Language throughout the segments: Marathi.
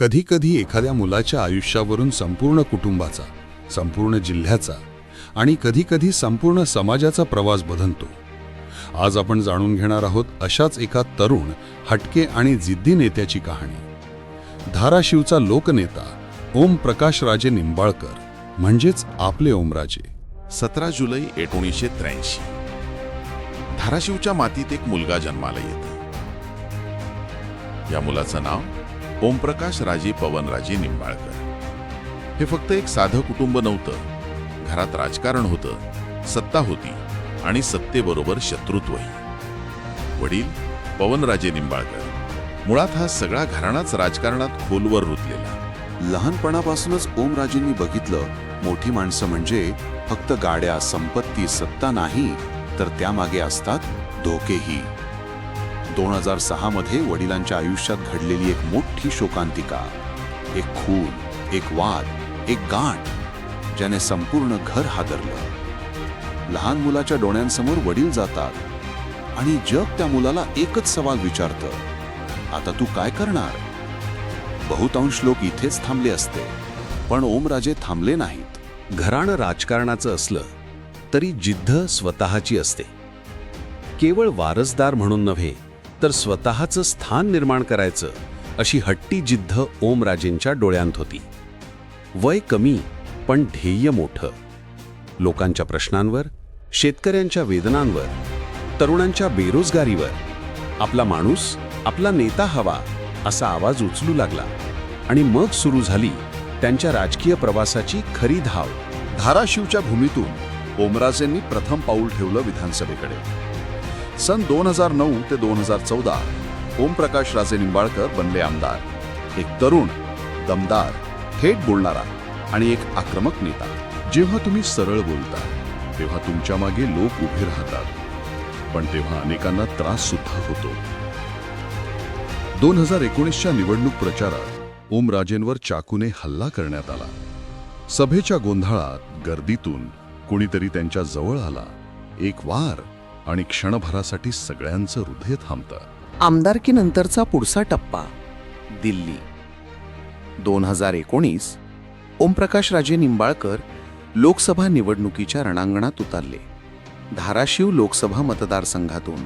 कधीकधी एखाद्या मुलाच्या आयुष्यावरून संपूर्ण कुटुंबाचा संपूर्ण जिल्ह्याचा आणि कधीकधी संपूर्ण समाजाचा प्रवास बदलतो. आज आपण जाणून घेणार आहोत अशाच एका तरुण हटके आणि जिद्दी नेत्याची कहाणी. धाराशिवचा लोकनेता ओम प्रकाश राजे निंबाळकर म्हणजेच आपले ओमराजे सतरा जुलै एकोणीसशे त्र्याऐंशी. धाराशिवच्या मातीत एक मुलगा जन्माला येतो. या मुलाचं नाव ओमप्रकाश राजे पवनराजे निंबाळकर. हे फक्त एक साधं कुटुंब नव्हतं. घरात राजकारण होतं सत्ता होती आणि सत्तेबरोबर शत्रुत्वही. वडील पवनराजे निंबाळकर. मुळात हा सगळा घराणाच राजकारणात खोलवर रुतलेला. लहानपणापासूनच ओमराजेंनी बघितलं मोठी माणसं म्हणजे फक्त गाड्या संपत्ती सत्ता नाही तर त्यामागे असतात धोकेही. दोन हजार सहामध्ये वडिलांच्या आयुष्यात घडलेली एक मोठी शोकांतिका. एक खून एक वाद एक गाठ ज्याने संपूर्ण घर हादरलं. लहान मुलाच्या डोळ्यांसमोर वडील जातात आणि जग त्या मुलाला एकच सवाल विचारतं. आता तू काय करणार? बहुतांश लोक इथेच थांबले असते पण ओमराजे थांबले नाहीत. घराणं राजकारणाचं असलं तरी जिद्द स्वतःची असते. केवळ वारसदार म्हणून नव्हे तर स्वतःचं स्थान निर्माण करायचं अशी हट्टी जिद्द ओमराजेंच्या डोळ्यांत होती. वय कमी पण ध्येय मोठं. लोकांच्या प्रश्नांवर शेतकऱ्यांच्या वेदनांवर तरुणांच्या बेरोजगारीवर आपला माणूस आपला नेता हवा असा आवाज उचलू लागला. आणि मग सुरू झाली त्यांच्या राजकीय प्रवासाची खरी धाव. धाराशिवच्या भूमीतून ओमराजेंनी प्रथम पाऊल ठेवलं विधानसभेकडे. सन दोन हजार नऊ ते दोन हजार चौदा. ओमप्रकाश राजे निंबाळकर बनले आमदार. एक तरुण दमदार थेट बोलणारा आणि एक आक्रमक नेता. जेव्हा तुम्ही सरळ बोलता तेव्हा तुमच्या मागे लोक उभे राहतात. पण तेव्हा अनेकांना त्रास सुद्धा होतो. दोन हजार एकोणीसच्या निवडणूक प्रचारात ओमराजेंवर चाकूने हल्ला करण्यात आला. सभेच्या गोंधळात गर्दीतून कुणीतरी त्यांच्या जवळ आला. एक वार आणि क्षणभरासाठी सगळ्यांचं हृदय थांबतं. आमदारकीनंतरचा पुढचा टप्पा दिल्ली. दोन हजार एकोणीस ओमप्रकाश राजे निंबाळकर लोकसभा निवडणुकीच्या रणांगणात उतरले. धाराशिव लोकसभा मतदारसंघातून.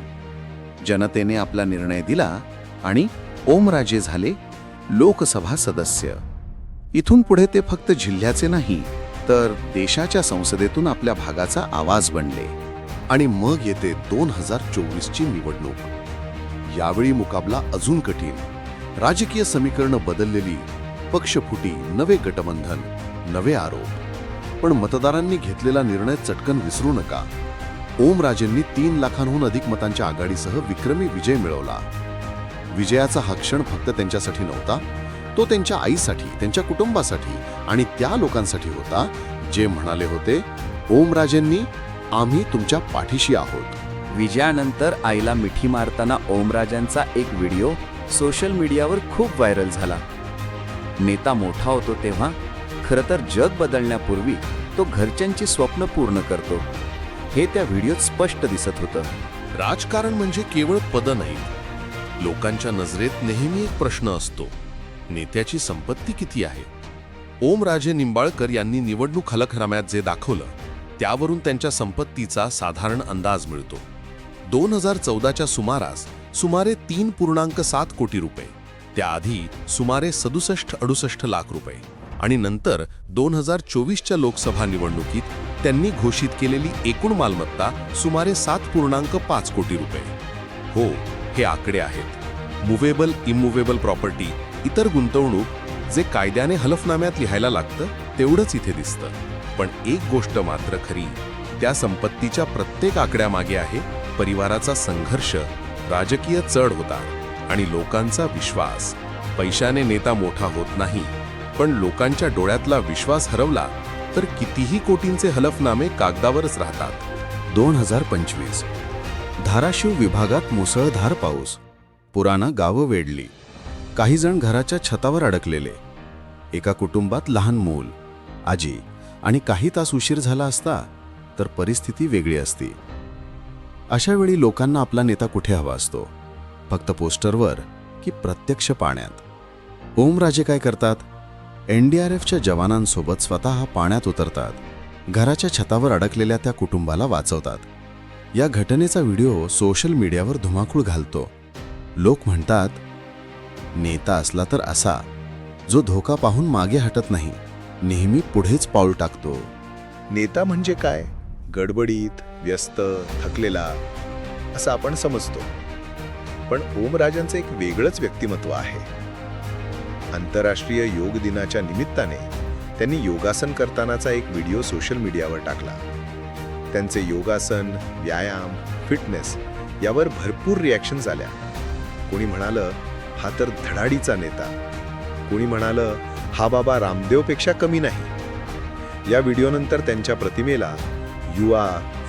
जनतेने आपला निर्णय दिला आणि ओमराजे झाले लोकसभा सदस्य. इथून पुढे ते फक्त जिल्ह्याचे नाही तर देशाच्या संसदेतून आपल्या भागाचा आवाज बनले. आणि मग येते दोन हजार चोवीसची निवडणूक. यावेळी मुकाबला अजून कठीण. राजकीय समीकरणं बदललेली पक्षफुटी नवे गटबंधन नवे आरोप. पण मतदारांनी घेतलेला निर्णय चटकन विसरू नका. ओमराजेंनी तीन लाखांहून अधिक मतांच्या आघाडीसह विक्रमी विजय मिळवला. विजयाचा हा क्षण फक्त त्यांच्यासाठी नव्हता तो त्यांच्या आईसाठी त्यांच्या कुटुंबासाठी आणि त्या लोकांसाठी होता जे म्हणाले होते ओमराजेंनी आम्ही तुमच्या पाठीशी आहोत. विजयानंतर आईला मिठी मारताना ओमराजांचा एक व्हिडिओ सोशल मीडियावर खूप व्हायरल झाला. नेता मोठा होतो तेव्हा खरं तर जग बदलण्यापूर्वी तो घरच्यांची स्वप्न पूर्ण करतो. हे त्या व्हिडिओत स्पष्ट दिसत होतं. राजकारण म्हणजे केवळ पद नाही. लोकांच्या नजरेत नेहमी एक प्रश्न असतो. नेत्याची संपत्ती किती आहे? ओमराजे निंबाळकर यांनी निवडणूक हलकनाम्यात जे दाखवलं त्यावरून त्यांच्या संपत्तीचा साधारण अंदाज मिळतो. दोन हजार चौदाच्या सुमारास सुमारे तीन पूर्णांक सात कोटी रुपये त्याआधी सुमारे सदुसष्ट अडुसष्ट लाख रुपये आणि नंतर दोन हजार चोवीसच्या लोकसभा निवडणुकीत त्यांनी घोषित केलेली एकूण मालमत्ता सुमारे सात पूर्णांक पाच कोटी रुपये. हो हे आकडे आहेत. मुव्हेबल इमुव्हेबल प्रॉपर्टी इतर गुंतवणूक जे कायद्याने हलफनाम्यात लिहायला लागतं तेवढंच इथे दिसतं. पण एक गोष्ट मात्र खरी त्या संपत्तीच्या प्रत्येक आकड्यामागे आहे परिवाराचा संघर्ष राजकीय चढ होता आणि लोकांचा विश्वास. पैशाने नेता मोठा होत नाही पण लोकांच्या डोळ्यातला विश्वास हरवला तर कितीही कोटींचे हलफनामे कागदावरच राहतात. दोन हजार पंचवीस. धाराशिव विभागात मुसळधार पाऊस. पुरानं गावं वेढली. काही जण घराच्या छतावर अडकलेले. एका कुटुंबात लहान मूल आजी आणि काही तास उशीर झाला असता तर परिस्थिती वेगळी असती. अशा वेळी लोकांना आपला नेता कुठे हवा असतो? फक्त पोस्टरवर की प्रत्यक्ष पाण्यात? ओमराजे काय करतात? एन डी आर एफच्या जवानांसोबत स्वतः पाण्यात उतरतात. घराच्या छतावर अडकलेल्या त्या कुटुंबाला वाचवतात. या घटनेचा व्हिडिओ सोशल मीडियावर धुमाकूळ घालतो. लोक म्हणतात नेता असला तर असा. जो धोका पाहून मागे हटत नाही. नेहमी पुढेच पाऊल टाकतो. नेता म्हणजे काय? गडबडीत व्यस्त थकलेला असं आपण समजतो. पण ओमराजांचं एक वेगळंच व्यक्तिमत्व आहे. आंतरराष्ट्रीय योग दिनाच्या निमित्ताने त्यांनी योगासन करतानाचा एक व्हिडिओ सोशल मीडियावर टाकला. त्यांचे योगासन व्यायाम फिटनेस यावर भरपूर रिॲक्शन आल्या कोणी म्हणालं हा तर धडाडीचा नेता. कोणी म्हणालं हा बाबा रामदेवपेक्षा कमी नाही. या व्हिडिओनंतर त्यांच्या प्रतिमेला युवा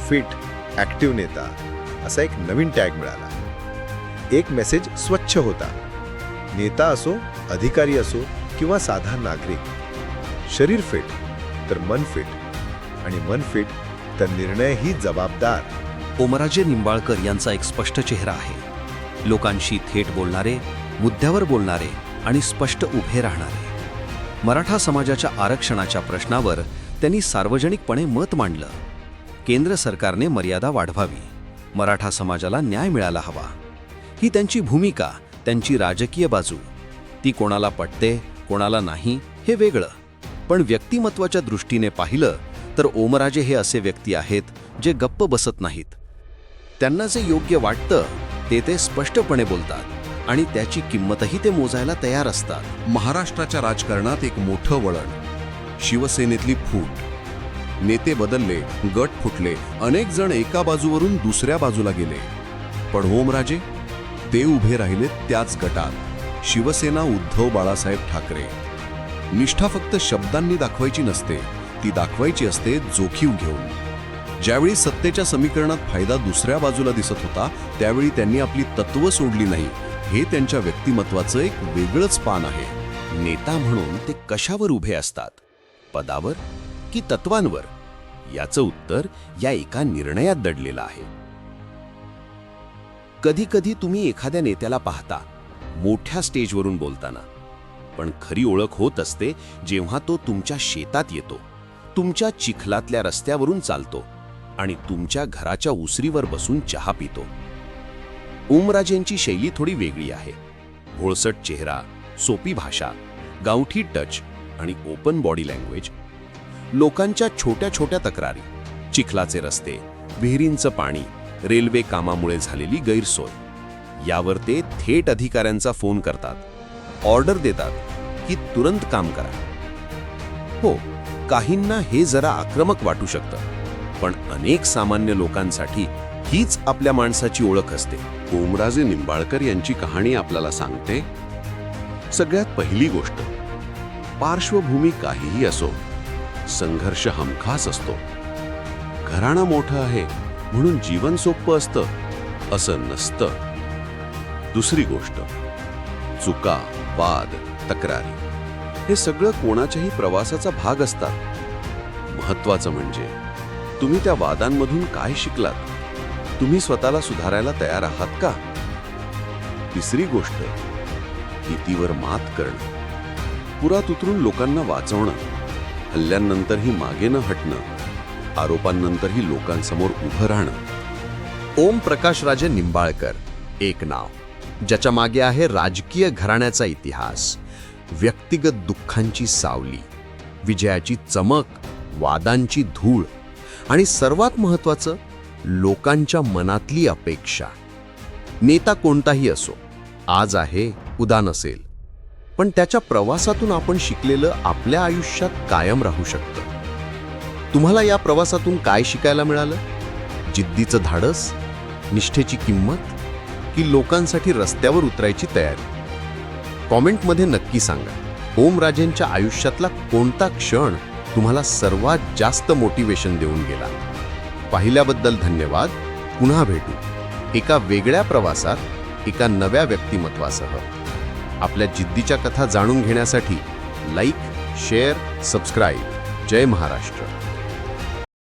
फिट ॲक्टिव्ह नेता असा एक नवीन टॅग मिळाला. एक मेसेज स्वच्छ होता. नेता असो अधिकारी असो किंवा साधा नागरिक शरीर फिट तर मन फिट आणि मन फिट तर निर्णयही जबाबदार. ओमराजे निंबाळकर यांचा एक स्पष्ट चेहरा आहे. लोकांशी थेट बोलणारे मुद्द्यावर बोलणारे आणि स्पष्ट उभे राहणारे. मराठा समाजाच्या आरक्षणाच्या प्रश्नावर त्यांनी सार्वजनिकपणे मत मांडलं. केंद्र सरकारने मर्यादा वाढवावी. मराठा समाजाला न्याय मिळाला हवा. ही त्यांची भूमिका त्यांची राजकीय बाजू. ती कोणाला पटते कोणाला नाही हे वेगळं. पण व्यक्तिमत्वाच्या दृष्टीने पाहिलं तर ओमराजे हे असे व्यक्ती आहेत जे गप्प बसत नाहीत. त्यांना जे योग्य वाटतं ते ते स्पष्टपणे बोलतात. आणि त्याची किंमतही ते मोजायला तयार असतात. महाराष्ट्राच्या राजकारणात एक मोठं वळण. शिवसेनेतली फूट. नेते बदलले गट फुटले अनेक जण एका बाजूवरून दुसऱ्या बाजूला गेले. पण ओमराजे ते उभे राहिले त्याच गटात. शिवसेना उद्धव बाळासाहेब ठाकरे. निष्ठा फक्त शब्दांनी दाखवायची नसते ती दाखवायची असते जोखीव घेऊन. ज्यावेळी सत्तेच्या समीकरणात फायदा दुसऱ्या बाजूला दिसत होता त्यावेळी त्यांनी आपली तत्व सोडली नाही हे त्यांच्या व्यक्तिमत्वाचं एक वेगळंच पान आहे. नेता म्हणून ते कशावर उभे असतात? पदावर की तत्वांवर? याचं उत्तर या एका निर्णयात दडलेलं आहे. कधी कधी तुम्ही एखाद्या नेत्याला पाहता मोठ्या स्टेजवरून बोलताना. पण खरी ओळख होत असते जेव्हा तो तुमच्या शेतात येतो तुमच्या चिखलातल्या रस्त्यावरून चालतो आणि तुमच्या घराच्या उसरीवर बसून चहा पितो. ओमराजेंची शैली थोडी वेगळी आहे. भोळसट चेहरा सोपी भाषा गावठी टच आणि ओपन बॉडी लँग्वेज लोकांच्या छोट्या छोट्या तक्रारी चिखलाचे रस्ते विहिरींचं पाणी रेल्वे कामामुळे झालेली गैरसोय यावर ते थेट अधिकाऱ्यांचा फोन करतात ऑर्डर देतात की तुरंत काम करा. हो काहींना हे जरा आक्रमक वाटू शकतं पण अनेक सामान्य लोकांसाठी हीच आपल्या माणसाची ओळख असते. ओमराजे निंबाळकर यांची कहाणी आपल्याला सांगते. सगळ्यात पहिली गोष्ट पार्श्वभूमी काहीही असो संघर्ष हमखास असतो. घराणं मोठं आहे म्हणून जीवन सोपं असतं असं नसतं. दुसरी गोष्ट चुका वाद तक्रारी हे सगळं कोणाच्याही प्रवासाचा भाग असतात. महत्वाचं म्हणजे तुम्ही त्या वादांमधून काय शिकलात? तुम्ही स्वतःला सुधारायला तयार आहात का? तिसरी गोष्ट भीतीवर मात करणं. पुरात उतरून लोकांना वाचवणं. हल्ल्यांनंतरही मागे न हटणं. आरोपांनंतरही लोकांसमोर उभं राहणं. ओम प्रकाश राजे निंबाळकर एक नाव. ज्याच्या मागे आहे राजकीय घराण्याचा इतिहास. व्यक्तिगत दुःखांची सावली. विजयाची चमक वादांची धूळ. आणि सर्वात महत्वाचं लोकांच्या मनातली अपेक्षा. नेता कोणताही असो आज आहे उदा नसेल. पण त्याच्या प्रवासातून आपण शिकलेलं आपल्या आयुष्यात कायम राहू शकतं. तुम्हाला या प्रवासातून काय शिकायला मिळालं? जिद्दीचं धाडस निष्ठेची किंमत की लोकांसाठी रस्त्यावर उतरायची तयारी? कॉमेंटमध्ये नक्की सांगा. ओमराजेंच्या आयुष्यातला कोणता क्षण तुम्हाला सर्वात जास्त मोटिवेशन देऊन गेला? पाहिल्याबद्दल धन्यवाद. पुन्हा भेटू. एका वेगळ्या प्रवासात एका नव्या व्यक्तिमत्वासह. आपल्या जिद्दीच्या कथा जाणून घेण्यासाठी लाईक शेअर सबस्क्राईब जय महाराष्ट्र.